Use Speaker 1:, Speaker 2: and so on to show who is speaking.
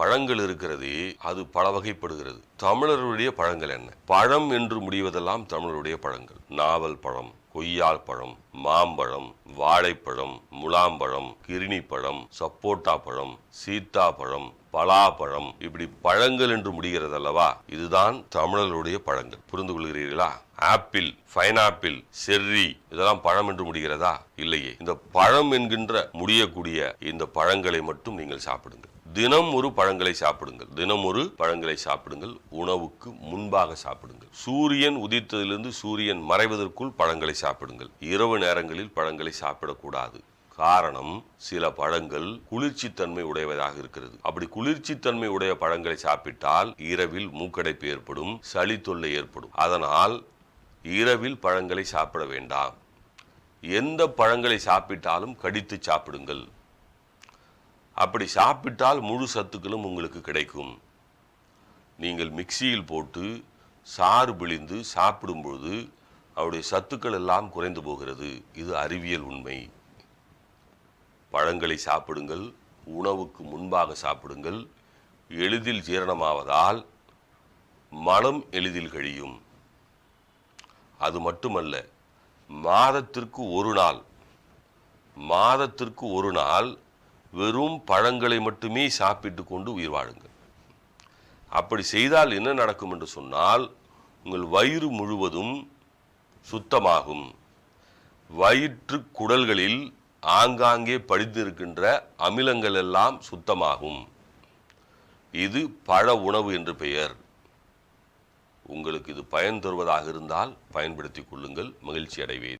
Speaker 1: பழங்கள் இருக்கிறதே அது பல வகைப்படுகிறது தமிழருடைய பழங்கள் என்ன? பழம் என்று முடிவதெல்லாம் தமிழருடைய பழங்கள். நாவல் பழம் கொய்யால் பழம் மாம்பழம் வாழைப்பழம் முலாம்பழம் கிருணிப்பழம் சப்போட்டா பழம் சீத்தாப்பழம் பலாப்பழம். இப்படி பழங்கள் என்று முடிகிறது அல்லவா இதுதான் தமிழர்களுடைய பழங்கள். புரிந்து கொள்கிறீர்களா? ஆப்பிள் பைனாப்பிள் செர்ரி இதெல்லாம் பழம் என்று முடிகிறதா? இல்லையே. இந்த பழம் என்கின்ற முடியக்கூடிய இந்த பழங்களை மட்டும் நீங்கள் சாப்பிடுங்கள். தினம் ஒரு பழங்களை சாப்பிடுங்கள். தினம் ஒரு பழங்களை சாப்பிடுங்கள். உணவுக்கு முன்பாக சாப்பிடுங்கள். சூரியன் உதித்ததிலிருந்து சூரியன் மறைவதற்குள் பழங்களை சாப்பிடுங்கள். இரவு நேரங்களில் பழங்களை சாப்பிடக்கூடாது. காரணம் சில பழங்கள் குளிர்ச்சி தன்மை உடையதாக இருக்கிறது. அப்படி குளிர்ச்சி தன்மை உடைய பழங்களை சாப்பிட்டால் இரவில் மூக்கடைப்பு ஏற்படும் சளி தொல்லை ஏற்படும். அதனால் இரவில் பழங்களை சாப்பிட வேண்டாம். எந்த பழங்களை சாப்பிட்டாலும் கடித்து சாப்பிடுங்கள். அப்படி சாப்பிட்டால் முழு சத்துக்களும் உங்களுக்கு கிடைக்கும். நீங்கள் மிக்சியில் போட்டு சாறு பிழிந்து சாப்பிடும்பொழுது அவருடைய சத்துக்கள் எல்லாம் குறைந்து போகிறது. இது அறிவியல் உண்மை. பழங்களை சாப்பிடுங்கள் உணவுக்கு முன்பாக சாப்பிடுங்கள். எளிதில் ஜீரணமாவதால் மனம் எளிதில் கழியும். அது மட்டுமல்ல மாதத்திற்கு ஒரு நாள் மாதத்திற்கு ஒரு நாள் வெறும் பழங்களை மட்டுமே சாப்பிட்டு கொண்டு உயிர் வாழுங்கள். அப்படி செய்தால் என்ன நடக்கும் என்று சொன்னால் உங்கள் வயிறு முழுவதும் சுத்தமாகும். வயிற்று குடல்களில் ஆங்காங்கே படிந்திருக்கின்ற அமிலங்கள் எல்லாம் சுத்தமாகும். இது பழ உணவு என்று பெயர். உங்களுக்கு இது பயன் தருவதாக இருந்தால் பயன்படுத்திக் கொள்ளுங்கள். மகிழ்ச்சி அடைவேன்